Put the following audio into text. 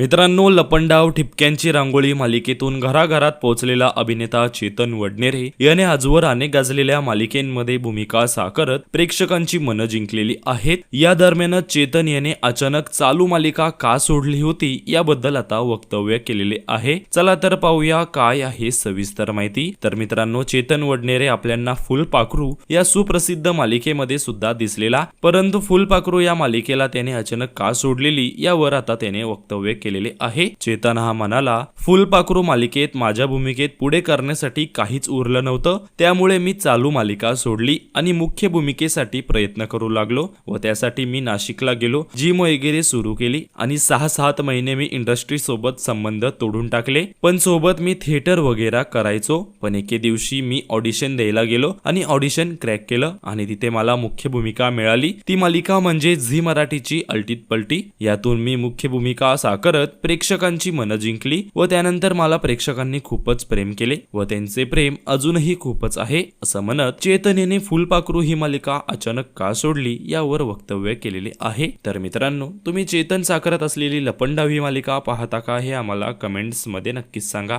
मित्रांनो लपंडाव ठिपक्यांची रांगोळी मालिकेतून घराघरात पोहोचलेला अभिनेता चेतन वडनेरे याने आजवर अनेक गाजलेल्या मालिकेमध्ये भूमिका साकारत प्रेक्षकांची मनं जिंकलेली आहेत. या दरम्यानच चेतन याने अचानक चालू मालिका का सोडली होती याबद्दल आता वक्तव्य केलेले आहे. चला तर पाहूया काय आहे सविस्तर माहिती. तर मित्रांनो चेतन वडनेरे आपल्यांना फुलपाखरू या सुप्रसिद्ध मालिकेमध्ये सुद्धा दिसलेला परंतु फुलपाखरू या मालिकेला त्याने अचानक का सोडलेली यावर आता त्याने वक्तव्य केले केलेले आहे. चेतन हा म्हणाला फुलपाखरू मालिकेत माझ्या भूमिकेत पुढे करण्यासाठी काहीच उरलं नव्हतं. त्यामुळे मी चालू मालिका सोडली आणि मुख्य भूमिकेसाठी प्रयत्न करू लागलो व त्यासाठी मी नाशिकला गेलो जिम वगैरे सुरू केली आणि सहा सात महिने मी इंडस्ट्री सोबत संबंध तोडून टाकले. पण सोबत मी थिएटर वगैरे करायचो पण एके दिवशी मी ऑडिशन द्यायला गेलो आणि ऑडिशन क्रॅक केलं आणि तिथे मला मुख्य भूमिका मिळाली. ती मालिका म्हणजे झी मराठीची अल्टीत पलटी. यातून मी मुख्य भूमिका करत प्रेक्षकांची मनं जिंकली व त्यानंतर मला प्रेक्षकांनी खूपच प्रेम केले व त्यांचे प्रेम अजूनही खूपच आहे असं म्हणत चेतनेने फुलपाखरू ही मालिका अचानक का सोडली यावर वक्तव्य केलेले आहे. तर मित्रांनो तुम्ही चेतन साकारत असलेली लपंडावी मालिका पाहता का हे आम्हाला कमेंट्समध्ये नक्कीच सांगा.